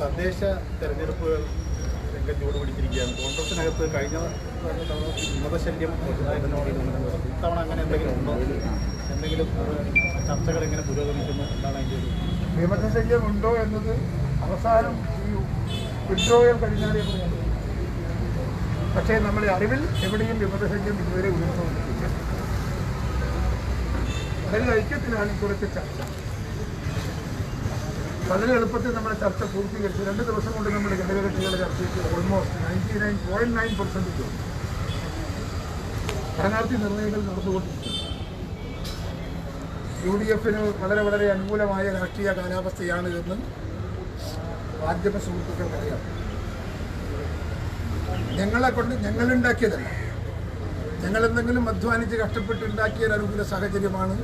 തദ്ദേശ തെരഞ്ഞെടുപ്പുകൾ രംഗം ചൂട് പിടിച്ചിരിക്കുകയാണ്. കോൺഗ്രസിനകത്ത് കഴിഞ്ഞ വിമതശല്യം ഇത്തവണ അങ്ങനെ എന്തെങ്കിലും ഉണ്ടോ? എന്തെങ്കിലും ചർച്ചകൾ എങ്ങനെ പുരോഗമിക്കുന്നു? എന്താണ് അതിന്റെ ഒരു വിമതശല്യം ഉണ്ടോ എന്നത് അവസാനം ഈ വിഡ്രോയൽ കഴിഞ്ഞാലേ. പക്ഷേ നമ്മുടെ അറിവിൽ എവിടെയും വിമതസംഖ്യം ഇതുവരെ ഉയർന്നുകൊണ്ടിരിക്കുക വളരെ ഐക്യത്തിലാണ് കുറച്ച് ചർച്ച. വളരെ എളുപ്പത്തിൽ നമ്മുടെ ചർച്ച പൂർത്തീകരിച്ചു. രണ്ട് ദിവസം കൊണ്ട് നമ്മുടെ ചർച്ച ചർച്ചയ്ക്ക് almost ninety nine point nine percentage സ്ഥാനാർത്ഥി നിർണയങ്ങൾ നടന്നുകൊണ്ടിരിക്കുന്നു. യു ഡി എഫിന് വളരെ വളരെ അനുകൂലമായ രാഷ്ട്രീയ കാലാവസ്ഥയാണ് എന്ന് മാധ്യമ സുഹൃത്തുക്കൾക്കറിയാം. ഞങ്ങളെ കൊണ്ട് ഞങ്ങളുണ്ടാക്കിയതല്ല. ഞങ്ങൾ എന്തെങ്കിലും അധ്വാനിച്ച് കഷ്ടപ്പെട്ടുണ്ടാക്കിയ അനുകൂല സാഹചര്യമാണ്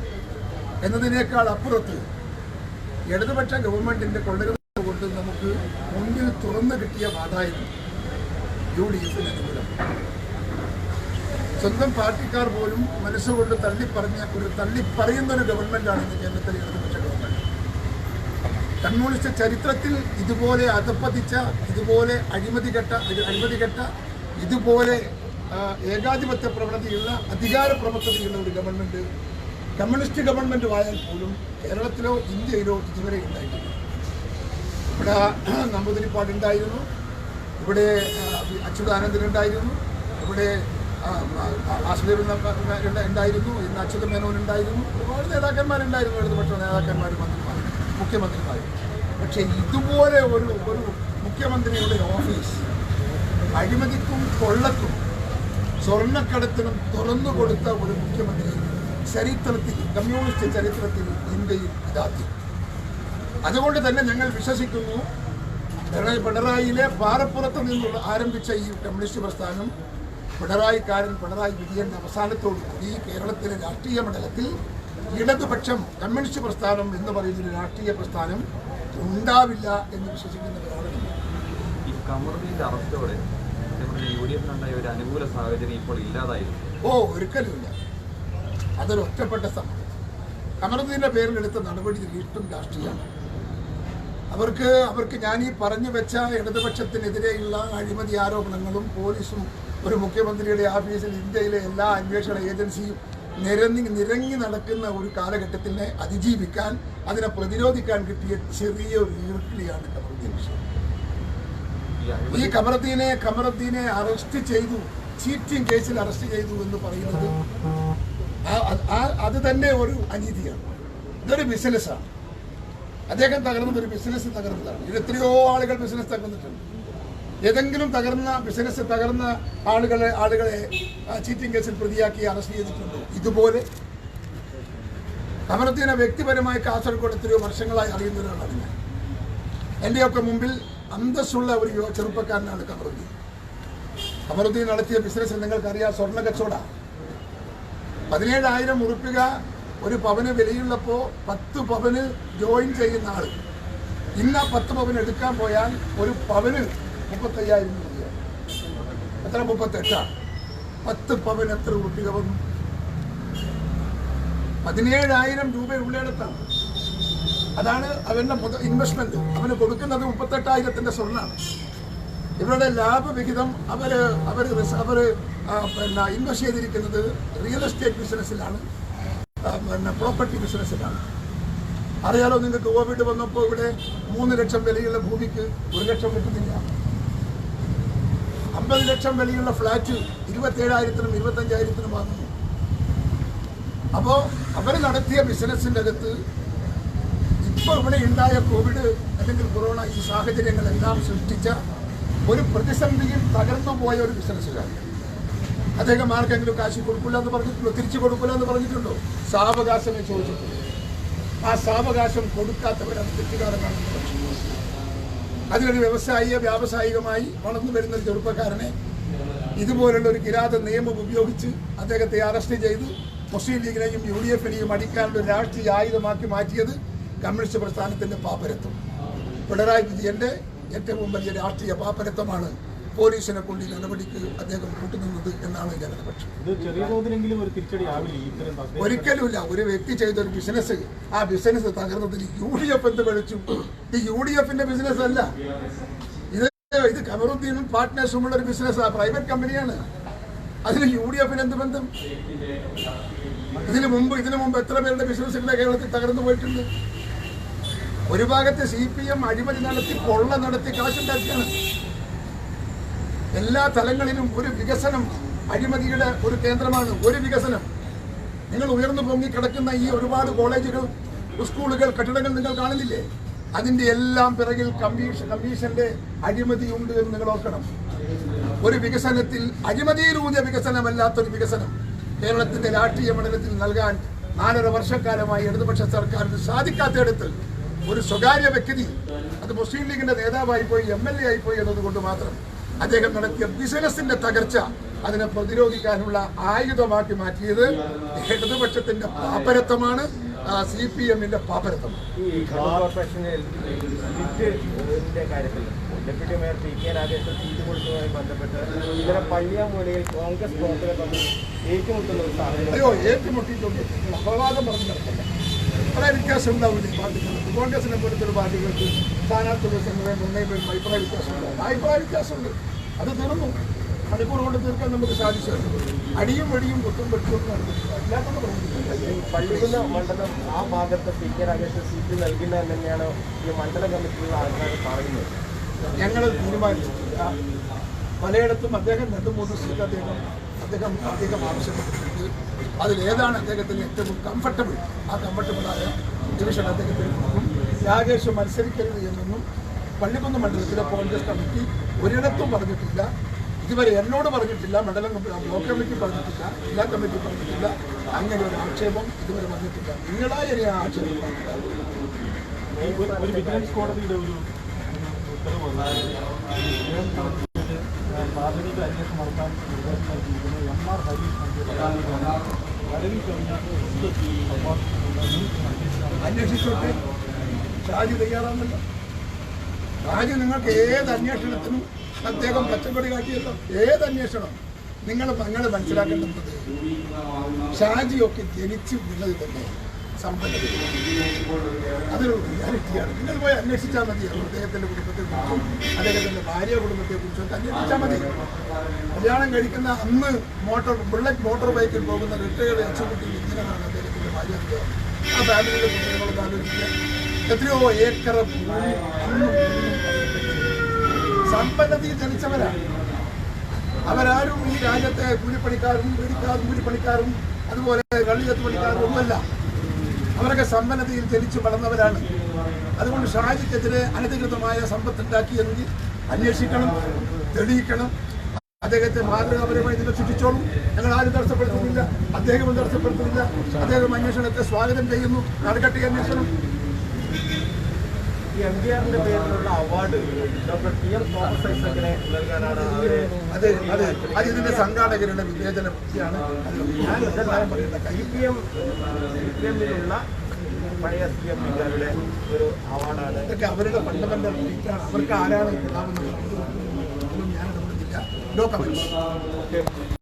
എന്നതിനേക്കാൾ അപ്പുറത്ത് ഇടതുപക്ഷ ഗവൺമെന്റിന്റെ കൊള്ളകൾ കൊണ്ട് നമുക്ക് മുന്നിൽ തുറന്നു കിട്ടിയ വാതായിരുന്നു യു ഡി എഫിന് അനുകൂലം. സ്വന്തം പാർട്ടിക്കാർ പോലും മനസ്സുകൊണ്ട് തള്ളിപ്പറഞ്ഞ ഒരു തള്ളിപ്പറയുന്ന ഒരു ഗവൺമെന്റാണ് ഇന്ന് കേരളത്തിൽ ഇടതുപക്ഷ. കമ്മ്യൂണിസ്റ്റ് ചരിത്രത്തിൽ ഇതുപോലെ അധപ്പതിച്ച ഇതുപോലെ അഴിമതി കെട്ട അഴിമതി കെട്ട ഇതുപോലെ ഏകാധിപത്യ പ്രവണതയുള്ള അധികാര പ്രവണതയുള്ള ഒരു ഗവൺമെന്റ് കമ്മ്യൂണിസ്റ്റ് ഗവൺമെന്റ് ആയാൽ പോലും കേരളത്തിലോ ഇന്ത്യയിലോ ഇതുവരെ ഉണ്ടായിട്ടില്ല. ഇവിടെ നമ്പൂതിരിപ്പാടുണ്ടായിരുന്നു ഇവിടെ അച്യുതാനന്ദൻ ഉണ്ടായിരുന്നു. ഇവിടെ ആശ്രയം ഉണ്ടായിരുന്നു. ഇന്ന് അച്യുത മേനോൻ ഉണ്ടായിരുന്നു. ഒരുപാട് നേതാക്കന്മാരുണ്ടായിരുന്നു. ഇടതുപക്ഷ നേതാക്കന്മാർ മന്ത്രിമാർ മുഖ്യമന്ത്രിമാർ പക്ഷേ ഇതുപോലെ ഒരു ഒരു മുഖ്യമന്ത്രിയുടെ ഓഫീസ് അഴിമതിക്കും കൊള്ളക്കും സ്വർണക്കടത്തിനും തുറന്നു കൊടുത്ത ഒരു മുഖ്യമന്ത്രി ചരിത്രത്തിൽ കമ്മ്യൂണിസ്റ്റ് ചരിത്രത്തിൽ ഇന്ത്യയിൽ ഇതാക്കി അതുകൊണ്ട് തന്നെ ഞങ്ങൾ വിശ്വസിക്കുന്നു പിണറായി പിണറായിയിലെ പാറപ്പുറത്ത് നിന്നുള്ള ആരംഭിച്ച ഈ കമ്മ്യൂണിസ്റ്റ് പ്രസ്ഥാനം പിണറായിക്കാരൻ പിണറായി വിജയന്റെ അവസാനത്തോടു കൂടി കേരളത്തിലെ രാഷ്ട്രീയ മണ്ഡലത്തിൽ ഇടതുപക്ഷം കമ്മ്യൂണിസ്റ്റ് പ്രസ്ഥാനം എന്ന് പറയുന്ന ഒരു രാഷ്ട്രീയ പ്രസ്ഥാനം ഉണ്ടാവില്ല എന്ന് വിശ്വസിക്കുന്ന ഒരാളാണ് ഈ കമറുദ്ദീന്റെ അറസ്റ്റോടെ നമ്മുടെ യു ഡി എഫിനുണ്ടായ ഒരു അനുകൂല സാഹചര്യം ഇപ്പോൾ ഇല്ലാതായിരുന്നു. ഓ ഒരിക്കലുമില്ല. അതൊരു ഒറ്റപ്പെട്ട സംഭവം കമറുദ്ദീന്റെ പേരിൽ എടുത്ത നടപടി തീർത്തും രാഷ്ട്രീയമാണ്. അവർക്ക് അവർക്ക് ഞാൻ ഈ പറഞ്ഞു വെച്ച ഇടതുപക്ഷത്തിനെതിരെയുള്ള അഴിമതി ആരോപണങ്ങളും പോലീസും ഒരു മുഖ്യമന്ത്രിയുടെ ഓഫീസിൽ ഇന്ത്യയിലെ എല്ലാ അന്വേഷണ ഏജൻസിയും നിരങ്ങി നിരങ്ങി നടക്കുന്ന ഒരു കാലഘട്ടത്തിനെ അതിജീവിക്കാൻ അതിനെ പ്രതിരോധിക്കാൻ കിട്ടിയ ചെറിയ ഒരു ഈർക്കിളിയാണ് കമറുദ്ദീൻ ഈ കമറുദ്ദീനെ കമറുദ്ദീനെ അറസ്റ്റ് ചെയ്തു ചീറ്റിംഗ് കേസിൽ അറസ്റ്റ് ചെയ്തു എന്ന് പറയുന്നത് അത് തന്നെ ഒരു അനീതിയാണ്. ഇതൊരു ബിസിനസ്സാണ് അദ്ദേഹം തകർന്നത് ഒരു ബിസിനസ് തകർന്നതാണ്. ഇത് എത്രയോ ആളുകൾ ബിസിനസ് തകർന്നിട്ടുണ്ട്. ഏതെങ്കിലും തകർന്ന ബിസിനസ് തകർന്ന ആളുകളെ ആളുകളെ ചീറ്റിംഗ് കേസിൽ പ്രതിയാക്കി അറസ്റ്റ് ചെയ്തിട്ടുണ്ടോ? ഇതുപോലെ. അമരത്തിനെ വ്യക്തിപരമായി കാസർഗോഡ് എത്രയോ വർഷങ്ങളായി അറിയുന്ന ഒരാളാണ് ഞാൻ. എന്റെയൊക്കെ മുമ്പിൽ അന്തസ്സുള്ള ഒരു ചെറുപ്പക്കാരനാണ് കമറുദ്ദീൻ. കമറുദ്ദീൻ നടത്തിയ ബിസിനസ് നിങ്ങൾക്കറിയാം സ്വർണ കച്ചവട. പതിനേഴായിരം ഉറുപ്പിക ഒരു പവന് വിലയുള്ളപ്പോൾ പത്ത് പവന് ജോയിൻ ചെയ്യുന്ന ആൾ ഇന്ന് പത്ത് പവൻ എടുക്കാൻ പോയാൽ ഒരു പവന് മുപ്പത്തയ്യായിരം രൂപയാണ് എത്ര മുപ്പത്തെട്ടാ പത്ത് പവൻ എത്ര കുട്ടികൾ വന്നു? പതിനേഴായിരം രൂപ ഉള്ളിടത്താണ്. അതാണ് അവന്റെ മുത ഇൻവെസ്റ്റ്മെന്റ് അവന് കൊടുക്കുന്നത് മുപ്പത്തെട്ടായിരത്തിന്റെ സ്വർണമാണ്. ഇവരുടെ ലാഭവിഹിതം അവർ അവർ അവർ പിന്നെ ഇൻവെസ്റ്റ് ചെയ്തിരിക്കുന്നത് റിയൽ എസ്റ്റേറ്റ് ബിസിനസ്സിലാണ് പിന്നെ പ്രോപ്പർട്ടി ബിസിനസ്സിലാണ് അറിയാലോ നിങ്ങൾക്ക് കോവിഡ് വന്നപ്പോൾ ഇവിടെ മൂന്ന് ലക്ഷം വിലയുള്ള ഭൂമിക്ക് ഒരു ലക്ഷം കിട്ടുന്നില്ല. അമ്പത് ലക്ഷം വിലയുള്ള ഫ്ലാറ്റ് ഇരുപത്തേഴായിരത്തിനും ഇരുപത്തഞ്ചായിരത്തിനും വാങ്ങുന്നു. അപ്പോൾ അവർ നടത്തിയ ബിസിനസ്സിന്റെ അകത്ത് ഇപ്പോൾ ഇവിടെ ഉണ്ടായ കോവിഡ് അല്ലെങ്കിൽ കൊറോണ ഈ സാഹചര്യങ്ങളെല്ലാം സൃഷ്ടിച്ച ഒരു പ്രതിസന്ധിയിൽ തകർന്നു പോയ ഒരു ബിസിനസ്സുകാരൻ അദ്ദേഹം ആർക്കെങ്കിലും കാശ് കൊടുക്കില്ല എന്ന് പറഞ്ഞിട്ടുണ്ടോ? തിരിച്ചു കൊടുക്കില്ല എന്ന് പറഞ്ഞിട്ടുണ്ടോ? സാവകാശമേ ചോദിച്ചിട്ടുള്ളൂ. ആ സാവകാശം കൊടുക്കാത്തവരാണ് തെറ്റുകാരനാണെന്ന് പക്ഷം അതിനൊരു വ്യവസായിക വ്യാവസായികമായി വളർന്നു വരുന്ന ഒരു ചെറുപ്പക്കാരനെ ഇതുപോലുള്ള ഒരു കിരാത നിയമം ഉപയോഗിച്ച് അദ്ദേഹത്തെ അറസ്റ്റ് ചെയ്ത്. മുസ്ലിം ലീഗിനെയും യു ഡി എഫിനെയും അടിക്കാനുള്ള ഒരു രാഷ്ട്രീയ ആയുധമാക്കി മാറ്റിയത് കമ്മ്യൂണിസ്റ്റ് പ്രസ്ഥാനത്തിന്റെ പാപ്പരത്വം. പിണറായി വിജയന്റെ ഏറ്റവും വലിയ രാഷ്ട്രീയ പാപ്പരത്വമാണ് പോലീസിനെ കൊണ്ട് ഈ നടപടിക്ക് അദ്ദേഹം കൂട്ടുനിന്നത് എന്നാണ് ഞങ്ങളുടെ പക്ഷം ഒരിക്കലുമില്ല. ഒരു വ്യക്തി ചെയ്ത ഒരു ബിസിനസ് ആ ബിസിനസ് തകർന്നതിൽ യു ഡി എഫ് എന്ത് വിളിച്ചു ഇത് യു ഡി എഫിന്റെ ബിസിനസ് അല്ല. ഇത് ഇത് കമറുദ്ദീനും പാർട്ട്നേഴ്സുമുള്ള ഒരു ബിസിനസ് പ്രൈവറ്റ് കമ്പനിയാണ് അതിന് യു ഡി എഫിന് എന്ത് ബന്ധം? ഇതിനു മുമ്പ് ഇതിനു മുമ്പ് എത്ര പേരുടെ ബിസിനസ്സുകളെ കേരളത്തിൽ തകർന്നു പോയിട്ടുണ്ട്? ഒരു ഭാഗത്ത് സി പി എം അഴിമതി നടത്തി കൊള്ള നടത്തി കാശുണ്ടാക്കിയാണ്. എല്ലാ തലങ്ങളിലും ഒരു വികസനം അഴിമതിയുടെ ഒരു കേന്ദ്രമാണ് ഒരു വികസനം. നിങ്ങൾ ഉയർന്നു പൊങ്ങി കിടക്കുന്ന ഈ ഒരുപാട് കോളേജുകൾ സ്കൂളുകൾ കെട്ടിടങ്ങൾ നിങ്ങൾ കാണുന്നില്ലേ അതിന്റെ എല്ലാം പിറകിൽ കമ്മീഷൻ കമ്മീഷന്റെ അഴിമതിയുണ്ട് എന്ന് നിങ്ങൾ ഓർക്കണം. ഒരു വികസനത്തിൽ അഴിമതിയിലൂന്നിയ വികസനമല്ലാത്തൊരു വികസനം കേരളത്തിന്റെ രാഷ്ട്രീയ മണ്ഡലത്തിൽ നൽകാൻ നാലര വർഷക്കാലമായി ഇടതുപക്ഷ സർക്കാരിന് സാധിക്കാത്തയിടത്ത് ഒരു സ്വകാര്യ വ്യക്തി അത് മുസ്ലിം ലീഗിന്റെ നേതാവായി പോയി എം എൽ എ ആയി പോയി എന്നതുകൊണ്ട് മാത്രം അദ്ദേഹം നടത്തിയ ബിസിനസിന്റെ തകർച്ച അതിനെ പ്രതിരോധിക്കാനുള്ള ആയുധമാക്കി മാറ്റിയത് ഇടതുപക്ഷത്തിന്റെ പാപ്പരത്വമാണ് സി പി എമ്മിന്റെ പാപ്പരത്വമാണ് deputy mayor P K Rajesh seat കൊടുത്തതുമായി ബന്ധപ്പെട്ട് ഇന്നലെ പള്ളിയാമൂലയിൽ കോൺഗ്രസ് പ്രവർത്തകർ തമ്മിൽ ഏറ്റുമുട്ടുന്ന ഒരു സാഹചര്യം അയ്യോ ഏറ്റുമുട്ടിയിട്ടുണ്ട്. അപവാദം പറഞ്ഞു നടക്കില്ല വളരെ വ്യത്യാസം ഉണ്ടാവില്ല ഈ പാർട്ടികൾക്ക് കോൺഗ്രസിനെ പോലത്തെ ഒരു പാർട്ടികൾക്ക് സ്ഥാനാർത്ഥികൾ സംഘടന നിർണയം വരുമ്പോൾ അഭിപ്രായ ഉണ്ടാവും. അഭിപ്രായ വ്യത്യാസമുണ്ട്. അത് തീർന്നു. മണിക്കൂർ കൊണ്ട് തീർക്കാൻ നമുക്ക് സാധിച്ചു അടിയും വെടിയും കൊത്തും വെട്ടും പള്ളിക്കുന്ന മണ്ഡലം ആ ഭാഗത്ത് പി കെ സീറ്റ് നൽകില്ല തന്നെയാണ് ഈ മണ്ഡല കമ്മിറ്റിയിലുള്ള ആൾക്കാർ പറയുന്നത്. ഞങ്ങൾ തീരുമാനിച്ചിട്ടില്ല പലയിടത്തും അദ്ദേഹം രണ്ടു മൂന്ന് സീറ്റ് അദ്ദേഹം അദ്ദേഹം അദ്ദേഹം ആവശ്യപ്പെട്ടിട്ടുണ്ട് അതിലേതാണ് അദ്ദേഹത്തിന് ഏറ്റവും കംഫർട്ടബിൾ ആ കംഫർട്ടബിളായ ഡിവിഷൻ അദ്ദേഹത്തിന് കൊടുക്കും. രാജേഷ് മത്സരിക്കരുത് എന്നൊന്നും പള്ളിക്കുന്ന് മണ്ഡലത്തിലെ കോൺഗ്രസ് കമ്മിറ്റി ഒരിടത്തും പറഞ്ഞിട്ടില്ല. ഇതുവരെ എന്നോട് പറഞ്ഞിട്ടില്ല മണ്ഡലം ബ്ലോക്ക് കമ്മിറ്റി പറഞ്ഞിട്ടില്ല ജില്ലാ കമ്മിറ്റി പറഞ്ഞിട്ടില്ല. അങ്ങനെ ഒരു ആക്ഷേപം ഇതുവരെ വന്നിട്ടില്ല. നിങ്ങളായ ഒരു ആക്ഷേപം പറഞ്ഞിട്ടില്ല പ്രാഥമിക അന്വേഷണം നടത്താൻ നിർദ്ദേശം നൽകിയിരിക്കുന്നത് എം ആർ ഹരീഷ് വരവിൽ കഴിഞ്ഞാൽ ഷാജി തയ്യാറാണല്ലോ ഷാജി നിങ്ങൾക്ക് ഏത് അന്വേഷണത്തിനും അദ്ദേഹം പച്ചക്കൊടി കാട്ടിയല്ലോ. ഏത് അന്വേഷണം? നിങ്ങൾ നിങ്ങൾ മനസ്സിലാക്കേണ്ടത് ഷാജിയൊക്കെ ജനിച്ചു വീണത് തന്നെ. സമ്പന്നത അതൊരു റിയാലിറ്റിയാണ് നിങ്ങൾ പോയി അന്വേഷിച്ചാൽ മതി. അദ്ദേഹത്തിന്റെ കുടുംബത്തെ കുറിച്ചും അദ്ദേഹത്തിന്റെ ഭാര്യ കുടുംബത്തെ കുറിച്ചും ഒക്കെ അന്വേഷിച്ചാൽ മതി. കല്യാണം കഴിക്കുന്ന അന്ന് മോട്ടോർ ബുള്ളറ്റ് മോട്ടോർ ബൈക്കിൽ പോകുന്ന റിട്ടയർഡ് എക്സിക്യൂട്ടീവ് എഞ്ചിനീയറാണ് അദ്ദേഹത്തിന്റെ ഭാര്യ ആ ഫാമിലിയിലെ കുട്ടികളോട് ആലോചിക്കുക. എത്രയോ ഏക്കർ ഭൂമി സമ്പന്നതയിൽ ജനിച്ചവരാണ് അവരാരും ഈ രാജ്യത്തെ കൂലിപ്പണിക്കാരും വീടിക്കാരും കൂലിപ്പണിക്കാരും അതുപോലെ കള്ളിയത്ത് പണിക്കാരും ഒന്നുമല്ല. അവരൊക്കെ സമ്പന്നതയിൽ ജനിച്ചു വളർന്നവരാണ്. അതുകൊണ്ട് ഷാജിക്കെതിരെ അനധികൃതമായ സമ്പത്തുണ്ടാക്കിയെങ്കിൽ അന്വേഷിക്കണം തെളിയിക്കണം. അദ്ദേഹത്തെ മാതൃകാപരമായി നിങ്ങൾ ശിക്ഷിച്ചോളൂ ഞങ്ങൾ ആരും തടസ്സപ്പെടുത്തുന്നില്ല. അദ്ദേഹവും തടസ്സപ്പെടുത്തുന്നില്ല. അദ്ദേഹം അന്വേഷണത്തെ സ്വാഗതം ചെയ്യുന്നു. നടക്കട്ടെ അന്വേഷണം. എം ഡി ആറിന്റെ പേരിലുള്ള award doctor T M Thomas ഐസക്കിനെ നൽകാനാണ് അവരെ അത് അത് അത് ഇതിന്റെ സംഘാടകരുടെ വിവേചനം C P M C P എമ്മിലുള്ള പഴയ സി എം പിക്കാരുടെ ഒരു അവാർഡാണ് ഇതൊക്കെ അവരുടെ ഫണ്ടമെന്റൽ അവർക്ക് ആരാണ് ഞാൻ നോ ഓക്കെ